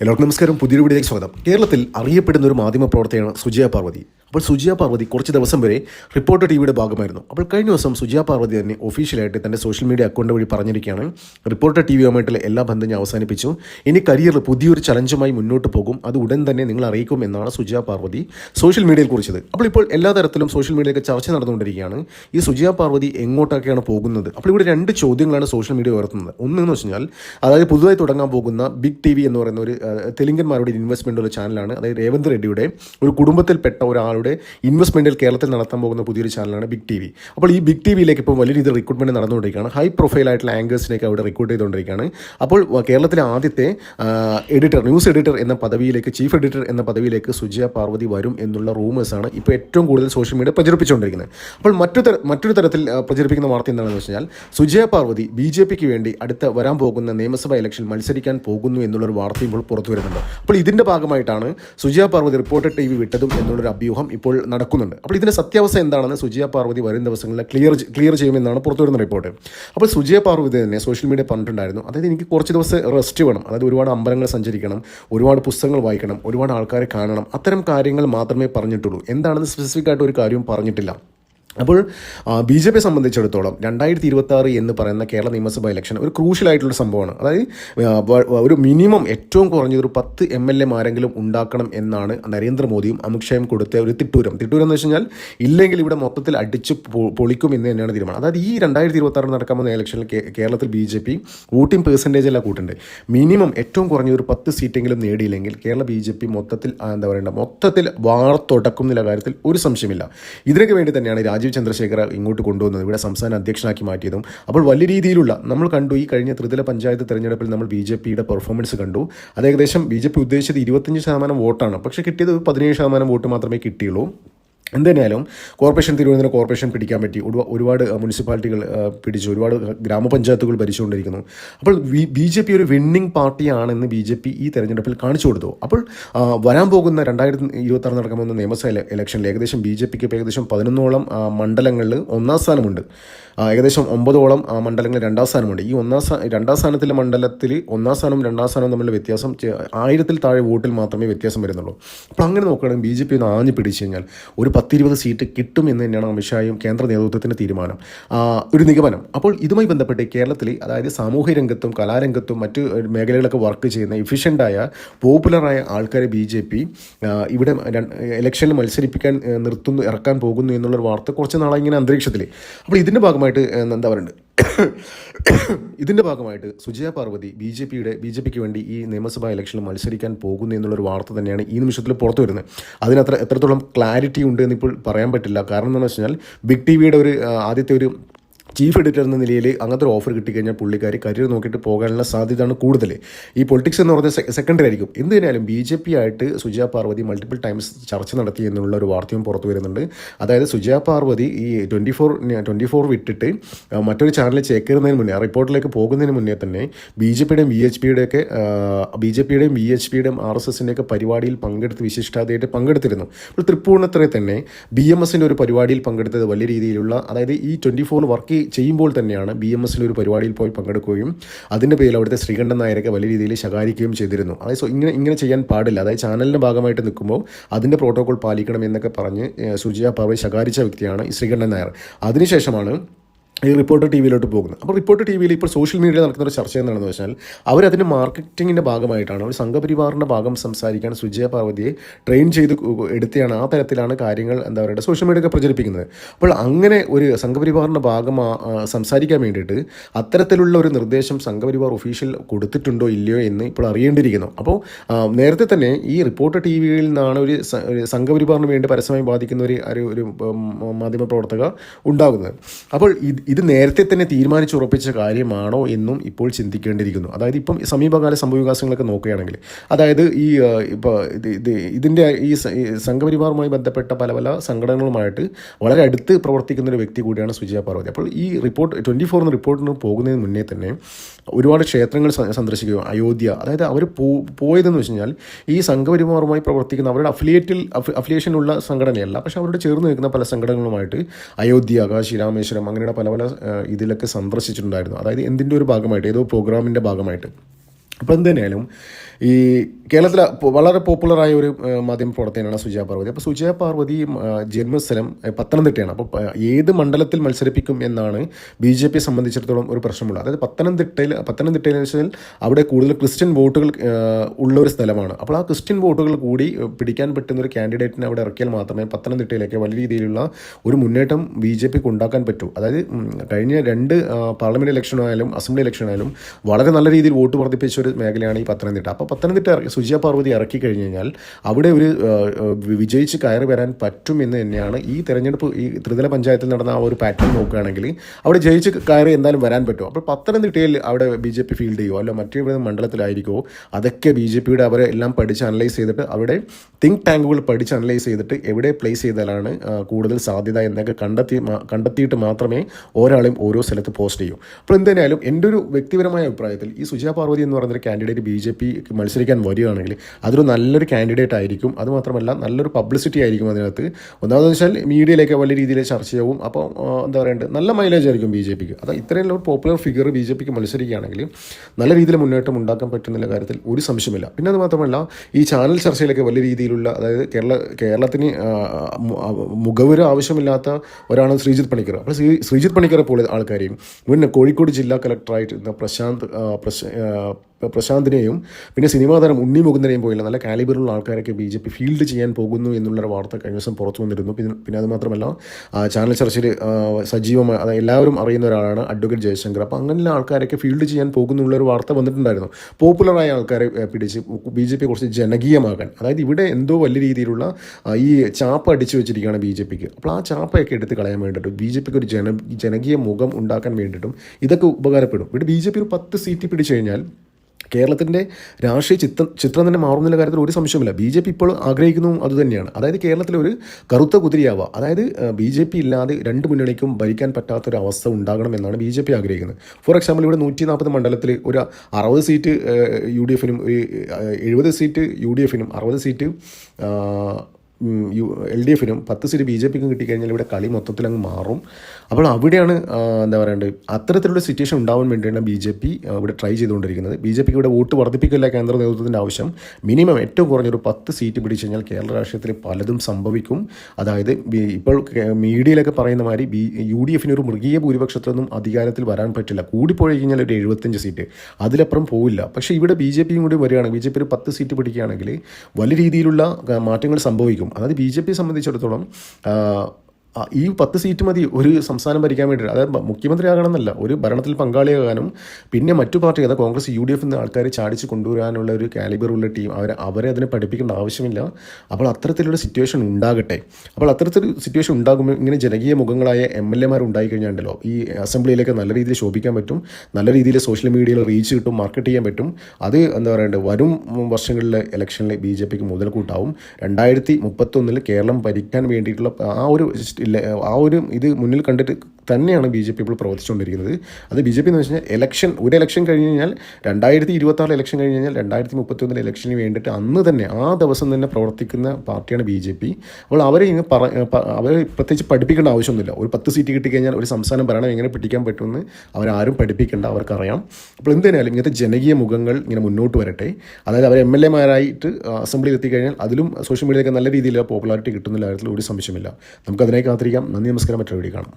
എല്ലാവർക്കും നമസ്കാരം. പുതിയൊരു വീഡിയോയിലേക്ക് സ്വാഗതം. കേരളത്തിൽ അറിയപ്പെടുന്ന ഒരു മാധ്യമ പ്രവർത്തകയാണ് സുജയ പാർവതി. അപ്പോൾ സുജിയ പാർവതി കുറച്ച് ദിവസം വരെ റിപ്പോർട്ടർ ടി വിയുടെ ഭാഗമായിരുന്നു. അപ്പോൾ കഴിഞ്ഞ ദിവസം സുജിയ പാർവതി തന്നെ ഒഫീഷ്യലായിട്ട് തന്റെ സോഷ്യൽ മീഡിയ അക്കൗണ്ട് വഴി പറഞ്ഞിരിക്കുകയാണ്. റിപ്പോർട്ടർ ടി വിയുമായിട്ടുള്ള എല്ലാ ബന്ധം ഞാൻ അവസാനിപ്പിച്ചു. ഇനി കരിയറിൽ പുതിയൊരു ചലഞ്ചുമായി മുന്നോട്ട് പോകും. അത് ഉടൻ തന്നെ നിങ്ങൾ അറിയിക്കും എന്നാണ് സുജിയ പാർവതി സോഷ്യൽ മീഡിയയിൽ കുറിച്ചത്. അപ്പോൾ ഇപ്പോൾ എല്ലാ തരത്തിലും സോഷ്യൽ മീഡിയയൊക്കെ ചർച്ച നടന്നുകൊണ്ടിരിക്കുകയാണ്. ഈ സുജിയ പാർവതി എങ്ങോട്ടൊക്കെയാണ് പോകുന്നത്? അപ്പോൾ ഇവിടെ രണ്ട് ചോദ്യങ്ങളാണ് സോഷ്യൽ മീഡിയ ഉയർത്തുന്നത്. ഒന്നെന്ന് വെച്ച് കഴിഞ്ഞാൽ അതായത് പുതുതായി തുടങ്ങാൻ പോകുന്ന ബിഗ് ടി വി എന്ന് പറയുന്ന ഒരു തെലുങ്കന്മാരുടെ ഇൻവെസ്റ്റ്മെന്റ് ഉള്ള ചാനലാണ് അതായത് രേവന്ത് റെഡ്ഡിയുടെ ഒരു കുടുംബത്തിൽപ്പെട്ട ഒരാളുടെ ഇൻവെസ്റ്റ്മെന്റിൽ കേരളത്തിൽ നടത്താൻ പോകുന്ന പുതിയൊരു ചാനലാണ് ബിഗ് ടി വി അപ്പോൾ ഈ ബിഗ് ടി വിയിലേക്ക് ഇപ്പോൾ വലിയ രീതിയിൽ റിക്രൂട്ട്മെന്റ് നടന്നുകൊണ്ടിരിക്കുകയാണ്. ഹൈ പ്രൊഫൈൽ ആയിട്ടുള്ള അവിടെ റിക്രൂട്ട് ചെയ്തുകൊണ്ടിരിക്കുകയാണ്. അപ്പോൾ കേരളത്തിലെ ആദ്യത്തെ എഡിറ്റർ ന്യൂസ് എഡിറ്റർ എന്ന പദവിയിലേക്ക് ചീഫ് എഡിറ്റർ എന്ന പദവിയിലേക്ക് സുജയ പാർവതി വരും എന്നുള്ള റൂമേഴ്സാണ് ഇപ്പോൾ ഏറ്റവും കൂടുതൽ സോഷ്യൽ മീഡിയ പ്രചരിപ്പിച്ചുകൊണ്ടിരിക്കുന്നത്. അപ്പോൾ മറ്റു മറ്റൊരു തരത്തിൽ പ്രചരിപ്പിക്കുന്ന വാർത്ത എന്താണെന്ന് വെച്ച് കഴിഞ്ഞാൽ സുജയ പാർവതി ബി ജെ പിക്ക് വേണ്ടി അടുത്ത വരാൻ പോകുന്ന നിയമസഭാ ഇലക്ഷൻ മത്സരിക്കാൻ പോകുന്നു എന്നുള്ളൊരു വാർത്തയും ഇപ്പോൾ പുറത്തു വരുന്നുണ്ട്. അപ്പോൾ ഇതിന്റെ ഭാഗമായിട്ടാണ് Sujiya Parvathy reporter T V വിട്ടതും എന്നുള്ളൊരു അഭ്യൂഹം ഇപ്പോൾ നടക്കുന്നുണ്ട്. അപ്പോൾ ഇതിന്റെ സത്യാവസ്ഥ എന്താണെന്ന് സുജിയ പാർവതി വരും ദിവസങ്ങളിൽ ക്ലിയർ ക്ലിയർ ചെയ്യുമെന്നാണ് പുറത്തു വരുന്ന റിപ്പോർട്ട്. അപ്പോൾ സുജിയ പാർവതി തന്നെ സോഷ്യൽ മീഡിയ പറഞ്ഞിട്ടുണ്ടായിരുന്നു. അതായത് എനിക്ക് കുറച്ച് ദിവസം റെസ്റ്റ് വേണം. അതായത് ഒരുപാട് അമ്പലങ്ങൾ സഞ്ചരിക്കണം ഒരുപാട് പുസ്തകങ്ങൾ വായിക്കണം ഒരുപാട് ആൾക്കാരെ കാണണം. അത്തരം കാര്യങ്ങൾ മാത്രമേ പറഞ്ഞിട്ടുള്ളൂ. എന്താണെന്ന് സ്പെസിഫിക് ആയിട്ട് ഒരു കാര്യവും പറഞ്ഞിട്ടില്ല. അപ്പോൾ ബി ജെ പിയെ സംബന്ധിച്ചിടത്തോളം രണ്ടായിരത്തി ഇരുപത്തി ആറ് എന്ന് പറയുന്ന കേരള നിയമസഭാ ഇലക്ഷൻ ഒരു ക്രൂഷ്യൽ ആയിട്ടുള്ള സംഭവമാണ്. അതായത് ഒരു മിനിമം ഏറ്റവും കുറഞ്ഞത് ഒരു പത്ത് എം എൽ എമാരെങ്കിലും ഉണ്ടാക്കണം എന്നാണ് നരേന്ദ്രമോദിയും അമിത്ഷായും കൊടുത്ത ഒരു തിട്ടൂരം. തിട്ടൂരം എന്ന് വെച്ച് കഴിഞ്ഞാൽ ഇല്ലെങ്കിൽ ഇവിടെ മൊത്തത്തിൽ അടിച്ച് പൊളിക്കും എന്ന് തന്നെയാണ് തീരുമാനം. അതായത് ഈ രണ്ടായിരത്തി ഇരുപത്തി ആറിൽ നടക്കാൻ പോകുന്ന ഇലക്ഷനിൽ കേരളത്തിൽ B J P voting percentage എല്ലാം കൂട്ടുണ്ട് മിനിമം ഏറ്റവും കുറഞ്ഞ ഒരു പത്ത് സീറ്റെങ്കിലും നേടിയില്ലെങ്കിൽ കേരള ബി ജെ പി മൊത്തത്തിൽ എന്താ പറയുക മൊത്തത്തിൽ വാർത്തൊടക്കുന്ന കാര്യത്തിൽ ഒരു സംശയമില്ല. ഇതിനൊക്കെ വേണ്ടി തന്നെയാണ് രാജീവ് ചന്ദ്രശേഖർ ഇങ്ങോട്ട് കൊണ്ടുവന്നത് ഇവിടെ സംസ്ഥാന അധ്യക്ഷനാക്കി മാറ്റിയതും. അപ്പോൾ വലിയ രീതിയിലുള്ള നമ്മൾ കണ്ടു ഈ കഴിഞ്ഞ ത്രിതല പഞ്ചായത്ത് തെരഞ്ഞെടുപ്പിൽ നമ്മൾ ബി ജെ പിയുടെ പെർഫോമൻസ് കണ്ടു. അത് ഏകദേശം ബി ജെ പി ഉദ്ദേശിച്ചത് ഇരുപത്തഞ്ച് ശതമാനം വോട്ടാണ്. പക്ഷേ കിട്ടിയത് പതിനേഴ് ശതമാനം വോട്ട് മാത്രമേ കിട്ടിയുള്ളൂ. എന്തായാലും കോർപ്പറേഷൻ തിരുവനന്തപുരം കോർപ്പറേഷൻ പിടിക്കാൻ പറ്റി. ഒരുപാ- ഒരുപാട് മുനിസിപ്പാലിറ്റികൾ പിടിച്ചു. ഒരുപാട് ഗ്രാമപഞ്ചായത്തുകൾ ഭരിച്ചുകൊണ്ടിരിക്കുന്നു അപ്പോൾ ബി ജെ പി ഒരു വിന്നിംഗ് പാർട്ടിയാണെന്ന് ബി ജെ പി ഈ തെരഞ്ഞെടുപ്പിൽ കാണിച്ചു കൊടുത്തു. അപ്പോൾ വരാൻ പോകുന്ന രണ്ടായിരത്തി ഇരുപത്താറ് നടക്കാൻ പോകുന്ന നിയമസഭ ഇലക്ഷനിൽ ഏകദേശം ബി ജെ പിക്ക് ഏകദേശം പതിനൊന്നോളം മണ്ഡലങ്ങളിൽ ഒന്നാം സ്ഥാനമുണ്ട്. ഏകദേശം ഒമ്പതോളം മണ്ഡലങ്ങളിൽ രണ്ടാം സ്ഥാനമുണ്ട്. ഈ ഒന്നാം സ്ഥാന രണ്ടാം സ്ഥാനത്തിലെ മണ്ഡലത്തിൽ ഒന്നാം സ്ഥാനവും രണ്ടാം സ്ഥാനവും തമ്മിലുള്ള വ്യത്യാസം ആയിരത്തിൽ താഴെ വോട്ടിൽ മാത്രമേ വ്യത്യാസം വരുന്നുള്ളൂ. അപ്പോൾ അങ്ങനെ നോക്കുകയാണെങ്കിൽ ബി ജെ പി ഒന്ന് ആഞ്ഞു പിടിച്ചു കഴിഞ്ഞാൽ ഒരു പത്തിരുപത് സീറ്റ് കിട്ടും എന്ന് തന്നെയാണ് അമിത്ഷായും കേന്ദ്ര നേതൃത്വത്തിന്റെ തീരുമാനം. ഒരു നിഗമനം. അപ്പോൾ ഇതുമായി ബന്ധപ്പെട്ട് കേരളത്തിലെ അതായത് സാമൂഹ്യ രംഗത്തും കലാരംഗത്തും മറ്റ് മേഖലകളൊക്കെ വർക്ക് ചെയ്യുന്ന എഫിഷ്യന്റായ പോപ്പുലറായ ആൾക്കാരെ ബി ജെ പി ഇവിടെ ഇലക്ഷനിൽ മത്സരിപ്പിക്കാൻ നിർത്തുന്നു ഇറക്കാൻ പോകുന്നു എന്നുള്ളൊരു വാർത്ത കുറച്ച് നാളെ ഇങ്ങനെ അന്തരീക്ഷത്തിൽ അപ്പോൾ ഇതിന്റെ ഭാഗമായിട്ട് എന്താ പറയുന്നത്? ഇതിന്റെ ഭാഗമായിട്ട് സുജയ പാർവതി ബി ജെ പിയുടെ ബി ജെ പിക്ക് വേണ്ടി ഈ നിയമസഭാ ഇലക്ഷനിൽ മത്സരിക്കാൻ പോകുന്നു എന്നുള്ളൊരു വാർത്ത തന്നെയാണ് ഈ നിമിഷത്തിൽ പുറത്തു വരുന്നത്. അതിനത്ര എത്രത്തോളം ക്ലാരിറ്റി ഉണ്ട് എന്നിപ്പോൾ പറയാൻ പറ്റില്ല. കാരണം എന്താണെന്ന് വെച്ച് കഴിഞ്ഞാൽ ബിഗ് ടി വിയുടെ ഒരു ആദ്യത്തെ ഒരു ചീഫ് എഡിറ്റർ എന്ന നിലയിൽ അങ്ങനത്തെ ഒരു ഓഫർ കിട്ടിക്കഴിഞ്ഞാൽ പുള്ളിക്കാർ കരിയർ നോക്കിയിട്ട് പോകാനുള്ള സാധ്യതയാണ് കൂടുതൽ. ഈ പൊളിറ്റിക്സ് എന്ന് പറഞ്ഞ സെക്കൻഡറി ആയിരിക്കും. എന്ത് തന്നെയാലും ബി ജെ പി ആയിട്ട് സുജയ പാർവതി മൾട്ടിപ്പിൾ ടൈംസ് ചർച്ച നടത്തി എന്നുള്ള ഒരു വാർത്തയും പുറത്തു വരുന്നുണ്ട്. അതായത് സുജയ പാർവതി ഈ ട്വന്റി ഫോർ ട്വന്റി ഫോർ വിട്ടിട്ട് മറ്റൊരു ചാനലിൽ ചേക്കേറുന്നതിന് മുന്നേ റിപ്പോർട്ടിലേക്ക് പോകുന്നതിന് മുന്നേ തന്നെ ബി ജെ പിയുടെയും ബി എച്ച് പിയുടെ ഒക്കെ ബി ജെ പിയുടെയും ബി എച്ച് പിയുടെയും ആർ എസ് എസിന്റെ ഒക്കെ പരിപാടിയിൽ പങ്കെടുത്ത് വിശിഷ്ടാതയായിട്ട് പങ്കെടുത്തിരുന്നു. ഇപ്പോൾ തൃപ്പൂണിത്തറയിൽ തന്നെ ബി എം എസിന്റെ ഒരു പരിപാടിയിൽ പങ്കെടുത്തത് വലിയ രീതിയിലുള്ള അതായത് ഈ ട്വന്റി ഫോർ വർക്ക് ചെയ്യുമ്പോൾ തന്നെയാണ് ബി എം എസിന്റെ ഒരു പരിപാടിയിൽ പോയി പങ്കെടുക്കുകയും അതിന്റെ പേരിൽ അവിടുത്തെ ശ്രീകണ്ഠൻ നായരൊക്കെ വലിയ രീതിയിൽ ശകാരിക്കുകയും ചെയ്തിരുന്നു. അതായത് സോ ഇങ്ങനെ ഇങ്ങനെ ചെയ്യാൻ പാടില്ല. അതായത് ചാനലിന്റെ ഭാഗമായിട്ട് നിൽക്കുമ്പോൾ അതിന്റെ പ്രോട്ടോകോൾ പാലിക്കണം എന്നൊക്കെ പറഞ്ഞ് സുജിയ പാർവതി ശകാരിച്ച വ്യക്തിയാണ് ശ്രീകണ്ഠൻ നായർ. അതിനുശേഷമാണ് ഈ റിപ്പോർട്ടർ ടി വിയിലോട്ട് പോകുന്നത്. അപ്പോൾ റിപ്പോർട്ടർ ടി വിയിൽ ഇപ്പോൾ സോഷ്യൽ മീഡിയയിൽ നടക്കുന്ന ഒരു ചർച്ച എന്താണെന്ന് വെച്ചാൽ അവരതിന്റെ മാർക്കറ്റിങ്ങിന്റെ ഭാഗമായിട്ടാണ് അവർ സംഘപരിവാറിന്റെ ഭാഗം സംസാരിക്കാൻ സുജയ പാർവതിയെ ട്രെയിൻ ചെയ്ത് എടുത്തിയാണ് ആ തരത്തിലാണ് കാര്യങ്ങൾ എന്താ പറയുക സോഷ്യൽ മീഡിയ മീഡിയയൊക്കെ പ്രചരിപ്പിക്കുന്നത്. അപ്പോൾ അങ്ങനെ ഒരു സംഘപരിവാറിന്റെ ഭാഗം സംസാരിക്കാൻ വേണ്ടിയിട്ട് അത്തരത്തിലുള്ള ഒരു നിർദ്ദേശം സംഘപരിവാർ ഒഫീഷ്യൽ കൊടുത്തിട്ടുണ്ടോ ഇല്ലയോ എന്ന് ഇപ്പോൾ അറിയേണ്ടിയിരിക്കുന്നു. അപ്പോൾ നേരത്തെ തന്നെ ഈ റിപ്പോർട്ടർ ടി വിയിൽ നിന്നാണ് ഒരു സംഘപരിവാറിന് വേണ്ടി പരസ്യമായി ബാധിക്കുന്ന ഒരു ഒരു മാധ്യമപ്രവർത്തക മാധ്യമ പ്രവർത്തക ഉണ്ടാകുന്നത്. അപ്പോൾ ഇത് ഇത് നേരത്തെ തന്നെ തീരുമാനിച്ചുറപ്പിച്ച കാര്യമാണോ എന്നും ഇപ്പോൾ ചിന്തിക്കേണ്ടിയിരിക്കുന്നു. അതായത് ഇപ്പം സമീപകാല സംഭവവികാസങ്ങളൊക്കെ നോക്കുകയാണെങ്കിൽ അതായത് ഈ ഇപ്പോൾ ഇത് ഇത് ഇതിന്റെ ഈ സംഘപരിവാറുമായി ബന്ധപ്പെട്ട പല പല സംഘടനകളുമായിട്ട് വളരെ അടുത്ത് പ്രവർത്തിക്കുന്ന ഒരു വ്യക്തി കൂടിയാണ് സുജയ പാർവതി. അപ്പോൾ ഈ റിപ്പോർട്ട് ട്വന്റി ഫോർ എന്ന റിപ്പോർട്ടിന് പോകുന്നതിന് മുന്നേ തന്നെ ഒരുപാട് ക്ഷേത്രങ്ങൾ സന്ദർശിക്കുക അയോധ്യ അതായത് അവർ പോയതെന്ന് വെച്ച് കഴിഞ്ഞാൽ ഈ സംഘപരിവാറുമായി പ്രവർത്തിക്കുന്ന അവരുടെ അഫിലിയേറ്റിൽ അഫിലിയേഷനുള്ള സംഘടനയല്ല പക്ഷേ അവരുടെ ചേർന്ന് നിൽക്കുന്ന പല സംഘടനകളുമായിട്ട് അയോധ്യ കാശി രാമേശ്വരം അങ്ങനെയുള്ള പല പല ഇതിലൊക്കെ സന്ദർശിച്ചിട്ടുണ്ടായിരുന്നു. അതായത് എന്തിന്റെ ഒരു ഭാഗമായിട്ട് ഏതോ പ്രോഗ്രാമിന്റെ ഭാഗമായിട്ട്. അപ്പോൾ എന്ത് തന്നെയായാലും ഈ കേരളത്തിലെ പോ- വളരെ പോപ്പുലറായ ഒരു മാധ്യമ പ്രവർത്തനാണ് സുജയ പാർവതി. അപ്പോൾ സുജയ പാർവതി ജന്മസ്ഥലം പത്തനംതിട്ടയാണ്. അപ്പോൾ ഏത് മണ്ഡലത്തിൽ മത്സരിപ്പിക്കും എന്നാണ് ബി ജെ പിയെ സംബന്ധിച്ചിടത്തോളം ഒരു പ്രശ്നമുള്ളത്. അതായത് പത്തനംതിട്ടയിൽ പത്തനംതിട്ടയിൽ വെച്ചാൽ അവിടെ കൂടുതൽ ക്രിസ്ത്യൻ വോട്ടുകൾ ഉള്ള ഒരു സ്ഥലമാണ്. അപ്പോൾ ആ ക്രിസ്ത്യൻ വോട്ടുകൾ കൂടി പിടിക്കാൻ പറ്റുന്ന ഒരു കാൻഡിഡേറ്റിനെ അവിടെ ഇറക്കിയാൽ മാത്രമേ പത്തനംതിട്ടയിലേക്ക് വലിയ രീതിയിലുള്ള ഒരു മുന്നേറ്റം ബി ജെ പിക്ക് ഉണ്ടാക്കാൻ പറ്റൂ. അതായത് കഴിഞ്ഞ രണ്ട് പാർലമെന്റ് ആയാലും അസംബ്ലി ഇലക്ഷൻ ആയാലും വളരെ നല്ല രീതിയിൽ വോട്ട് വർദ്ധിപ്പിച്ച ഒരു മേഖലയാണ് ഈ പത്തനംതിട്ട. അപ്പോൾ പത്തനംതിട്ട സുജിയ പാർവതി ഇറക്കി കഴിഞ്ഞു കഴിഞ്ഞാൽ അവിടെ ഒരു വിജയിച്ച് കയറി വരാൻ പറ്റും എന്ന് തന്നെയാണ് ഈ തെരഞ്ഞെടുപ്പ് ഈ ത്രിതല പഞ്ചായത്തിൽ നടന്ന ആ ഒരു പാറ്റേൺ നോക്കുകയാണെങ്കിൽ അവിടെ ജയിച്ച് കയറി എന്തായാലും വരാൻ പറ്റും. അപ്പോൾ പത്തനംതിട്ടയിൽ അവിടെ ബി ജെ പി ഫീൽഡ് ചെയ്യുമോ അല്ല മറ്റേ മണ്ഡലത്തിലായിരിക്കുമോ അതൊക്കെ ബി ജെ പിയുടെ അവരെ എല്ലാം പഠിച്ച് അനലൈസ് ചെയ്തിട്ട് അവിടെ തിങ്ക് ടാങ്കുകൾ പഠിച്ച് അനലൈസ് ചെയ്തിട്ട് എവിടെ പ്ലേസ് ചെയ്താലാണ് കൂടുതൽ സാധ്യത എന്നൊക്കെ കണ്ടെത്തി കണ്ടെത്തിയിട്ട് മാത്രമേ ഒരാളും ഓരോ സ്ഥലത്ത് പോസ്റ്റ് ചെയ്യൂ. അപ്പോൾ എന്തായാലും എന്റെ ഒരു വ്യക്തിപരമായ അഭിപ്രായത്തിൽ ഈ സുജാ പാർവതി എന്ന് പറയുന്ന ഒരു കാൻഡിഡേറ്റ് ബി ജെ പി മത്സരിക്കാൻ വരികയാണെങ്കിൽ അതൊരു നല്ലൊരു കാൻഡിഡേറ്റ് ആയിരിക്കും. അതുമാത്രമല്ല നല്ലൊരു പബ്ലിസിറ്റി ആയിരിക്കും അതിനകത്ത്. ഒന്നാമതെന്ന് വെച്ചാൽ മീഡിയയിലേക്ക് വലിയ രീതിയിൽ ചർച്ചയാവും. അപ്പോൾ എന്താ പറയേണ്ടത് നല്ല മൈലേജ് ആയിരിക്കും ബി ജെ പിക്ക് അത് ഇത്രയും ഒരു പോപ്പുലർ ഫിഗർ ബി ജെ പിക്ക് മത്സരിക്കുകയാണെങ്കിൽ നല്ല രീതിയിൽ മുന്നേറ്റം ഉണ്ടാക്കാൻ പറ്റുന്ന കാര്യത്തിൽ ഒരു സംശയമില്ല പിന്നെ അത് മാത്രമല്ല ഈ ചാനൽ ചർച്ചയിലൊക്കെ വലിയ രീതിയിലുള്ള അതായത് കേരള കേരളത്തിന് മുഖവുര ആവശ്യമില്ലാത്ത ഒരാൾ ശ്രീജിത്ത് പണിക്കർ. അപ്പോൾ ശ്രീ ശ്രീജിത്ത് പണിക്കറെ പോലെ ആൾക്കാരെയും മുന്നേ കോഴിക്കോട് ജില്ലാ കളക്ടറായിട്ട് പ്രശാന്ത് പ്രശ- പ്രശാന്തിനെയും പിന്നെ സിനിമാ താരം ഉണ്ണി മുകുന്ദനെയും പോയില്ല നല്ല കാലിബറുള്ള ആൾക്കാരൊക്കെ ബി ജെ പി ഫീൽഡ് ചെയ്യാൻ പോകുന്നു എന്നുള്ളൊരു വാർത്ത കഴിഞ്ഞ ദിവസം പുറത്തു വന്നിരുന്നു. പിന്നെ പിന്നെ അത് മാത്രമല്ല ചാനൽ ചർച്ചയിൽ സജീവമായ അതായത് എല്ലാവരും അറിയുന്ന ഒരാളാണ് അഡ്വക്കേറ്റ് ജയശങ്കർ. അപ്പോൾ അങ്ങനെയുള്ള ആൾക്കാരൊക്കെ ഫീൽഡ് ചെയ്യാൻ പോകുന്നുള്ളൊരു വാർത്ത വന്നിട്ടുണ്ടായിരുന്നു. പോപ്പുലറായ ആൾക്കാരെ പിടിച്ച് ബി ജെ പി കുറച്ച് ജനകീയമാകാൻ അതായത് ഇവിടെ എന്തോ വലിയ രീതിയിലുള്ള ഈ ചാപ്പ അടിച്ചു വെച്ചിരിക്കുകയാണ് ബി ജെ പിക്ക്. അപ്പോൾ ആ ചാപ്പയൊക്കെ എടുത്ത് കളയാൻ വേണ്ടിയിട്ടും ബി ജെ പിക്ക് ഒരു ജന ജനകീയ മുഖം ഉണ്ടാക്കാൻ വേണ്ടിയിട്ടും ഇതൊക്കെ ഉപകാരപ്പെടും. ഇവിടെ ബി ജെ പി ഒരു പത്ത് സീറ്റ് പിടിച്ചു കഴിഞ്ഞാൽ കേരളത്തിന്റെ രാഷ്ട്രീയ ചിത്രം ചിത്രം തന്നെ മാറുന്നുള്ള കാര്യത്തിൽ ഒരു സംശയമില്ല ബി ജെ പി ഇപ്പോൾ ആഗ്രഹിക്കുന്നു അതുതന്നെയാണ് അതായത് കേരളത്തിൽ ഒരു കറുത്ത കുതിരയാവുക. അതായത് ബി ജെ പി ഇല്ലാതെ രണ്ട് മുന്നണിക്കും ഭരിക്കാൻ പറ്റാത്തൊരു അവസ്ഥ ഉണ്ടാകണം എന്നാണ് ബി ജെ പി ആഗ്രഹിക്കുന്നത്. ഫോർ എക്സാമ്പിൾ ഇവിടെ നൂറ്റി നാൽപ്പത് മണ്ഡലത്തിൽ ഒരു അറുപത് സീറ്റ് യു ഡി എഫിനും ഒരു എഴുപത് സീറ്റ് യു ഡി എഫിനും അറുപത് സീറ്റ് യു എൽ ഡി എഫിനും പത്ത് സീറ്റ് ബി ജെ പിക്കും കിട്ടിക്കഴിഞ്ഞാൽ ഇവിടെ കളി മൊത്തത്തിൽ അങ്ങ് മാറും. അപ്പോൾ അവിടെയാണ് എന്താ പറയേണ്ടത് അത്തരത്തിലുള്ള സിറ്റുവേഷൻ ഉണ്ടാവാൻ വേണ്ടിയാണ് ബി ജെ പി ഇവിടെ ട്രൈ ചെയ്തുകൊണ്ടിരിക്കുന്നത്. ബി ജെ പിക്ക് ഇവിടെ വോട്ട് വർദ്ധിപ്പിക്കില്ല കേന്ദ്ര നേതൃത്വത്തിന്റെ ആവശ്യം. മിനിമം ഏറ്റവും കുറഞ്ഞൊരു പത്ത് സീറ്റ് പിടിച്ചു കഴിഞ്ഞാൽ കേരള രാഷ്ട്രീയത്തിൽ പലതും സംഭവിക്കും. അതായത് ഇപ്പോൾ മീഡിയയിലൊക്കെ പറയുന്ന മാതിരി ബി യു ഡി എഫിന് ഒരു മൃഗീയ ഭൂരിപക്ഷത്തിലൊന്നും അധികാരത്തിൽ വരാൻ പറ്റില്ല. കൂടിപ്പോയി കഴിഞ്ഞാൽ ഒരു എഴുപത്തഞ്ച് സീറ്റ്. അതിലപ്പുറം പോവില്ല. പക്ഷേ ഇവിടെ ബി ജെ പിയും കൂടി വരികയാണെങ്കിൽ ബി ജെ പി ഒരു പത്ത് സീറ്റ് പിടിക്കുകയാണെങ്കിൽ വലിയ രീതിയിലുള്ള മാറ്റങ്ങൾ സംഭവിക്കും. അതായത് ബി ജെ പിയെ സംബന്ധിച്ചിടത്തോളം ഈ പത്ത് സീറ്റ് മതി ഒരു സംസ്ഥാനം ഭരിക്കാൻ വേണ്ടി അതായത് മുഖ്യമന്ത്രി ആകണമെന്നല്ല ഒരു ഭരണത്തിൽ പങ്കാളിയാകാനും പിന്നെ മറ്റു പാർട്ടി അതായത് കോൺഗ്രസ് യു ഡി എഫ് എന്ന ആൾക്കാരെ ചാടിച്ച് കൊണ്ടുവരാനുള്ള ഒരു കാലിബറുള്ള ടീം അവരെ അവരെ അതിനെ പഠിപ്പിക്കേണ്ട ആവശ്യമില്ല. അപ്പോൾ അത്തരത്തിലുള്ള സിറ്റുവേഷൻ ഉണ്ടാകട്ടെ. അപ്പോൾ അത്തരത്തിലൊരു സിറ്റുവേഷൻ ഉണ്ടാകുമ്പോൾ ഇങ്ങനെ ജനകീയ മുഖങ്ങളായ എം എൽ എമാർ ഉണ്ടായി കഴിഞ്ഞാണ്ടല്ലോ ഈ അസംബ്ലിയിലേക്ക് നല്ല രീതിയിൽ ശോഭിക്കാൻ പറ്റും നല്ല രീതിയിൽ സോഷ്യൽ മീഡിയയിൽ റീച്ച് കിട്ടും മാർക്കറ്റ് ചെയ്യാൻ പറ്റും. അത് എന്താ പറയണ്ടത് വരും വർഷങ്ങളിലെ ഇലക്ഷനിൽ ബി ജെ പിക്ക് മുതൽക്കൂട്ടാവും. രണ്ടായിരത്തി മുപ്പത്തൊന്നിൽ കേരളം ഭരിക്കാൻ വേണ്ടിയിട്ടുള്ള ആ ഒരു ആ ഒരു ഇത് മുന്നിൽ കണ്ടിട്ട് തന്നെയാണ് ബി ജെ പി ഇപ്പോൾ പ്രവർത്തിച്ചുകൊണ്ടിരിക്കുന്നത്. അത് ബി ജെ പി എന്ന് വെച്ച് കഴിഞ്ഞാൽ ഇലക്ഷൻ ഒരു ഇലക്ഷൻ കഴിഞ്ഞ് കഴിഞ്ഞാൽ രണ്ടായിരത്തി ഇരുപത്തി ആറ് ഇലക്ഷൻ കഴിഞ്ഞ് കഴിഞ്ഞാൽ രണ്ടായിരത്തി മുപ്പത്തൊന്നിലെ ഇലക്ഷന് വേണ്ടിയിട്ട് അന്ന് തന്നെ ആ ദിവസം തന്നെ പ്രവർത്തിക്കുന്ന പാർട്ടിയാണ് ബി ജെ പി. അപ്പോൾ അവരെ ഇങ്ങനെ പറ അവരെ പ്രത്യേകിച്ച് പഠിപ്പിക്കേണ്ട ആവശ്യമൊന്നുമില്ല. ഒരു പത്ത് സീറ്റ് കിട്ടിക്കഴിഞ്ഞാൽ ഒരു സംസ്ഥാനം ഭരണം എങ്ങനെ പിടിക്കാൻ പറ്റുമെന്ന് അവരാരും പഠിപ്പിക്കേണ്ട അവർക്കറിയാം. അപ്പോൾ എന്തായാലും ഇങ്ങനത്തെ ജനകീയ മുഖങ്ങൾ ഇങ്ങനെ മുന്നോട്ട് വരട്ടെ. അതായത് അവർ എം എൽ എമാരായിട്ട് അസംബ്ലിയിൽ എത്തിക്കഴിഞ്ഞാൽ അതിലും സോഷ്യൽ മീഡിയയിലൊക്കെ നല്ല രീതിയിൽ പോപ്പുലാരിറ്റി കിട്ടുന്ന കാര്യത്തിൽ ഒരു സംശയമില്ല. നമുക്ക് അതിനെ കാത്തിരിക്കാം. നന്ദി നമസ്കാരം. മറ്റൊരു വീഡിയോ കാണാം.